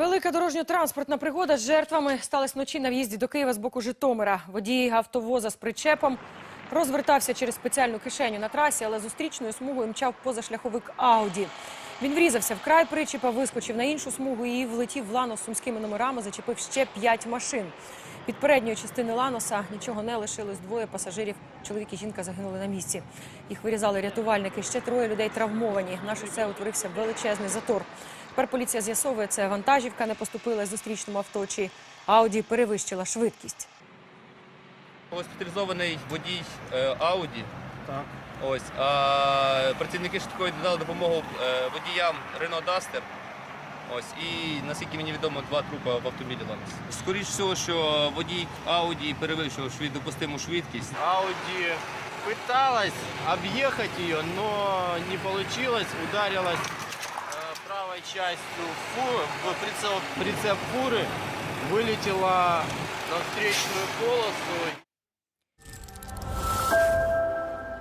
Велика дорожньо-транспортна пригода з жертвами сталася вночі на в'їзді до Києва з боку Житомира. Водій автовоза з причепом розвертався через спеціальну кишеню на трасі, але зустрічною смугою мчав позашляховик Ауді. Він врізався в край причепа, вискочив на іншу смугу і влетів в ланос з сумськими номерами, зачепив ще п'ять машин. Від передньої частини ланоса нічого не лишилось. Двоє пасажирів, чоловік і жінка загинули на місці. Їх вирізали рятувальники. Ще троє людей травмовані. На шосе утворився величезний затор. Тепер поліція з'ясовує, це вантажівка не поступила зустрічному авто, чи Ауді перевищила швидкість. Госпіталізований водій е, Ауді. Так. Ось а працівники швидкої додали допомогу е, водіям Renault Duster. Ось і наскільки мені відомо, два трупи в автомобілі Ланос. Скоріше всього, що водій Ауді перевищив швид, допустиму швидкість. Ауди пыталась объехать ее, но не получилось. Ударилась э, правой частью фу- в прицеп, прицеп фуры, вылетела на встречную полосу.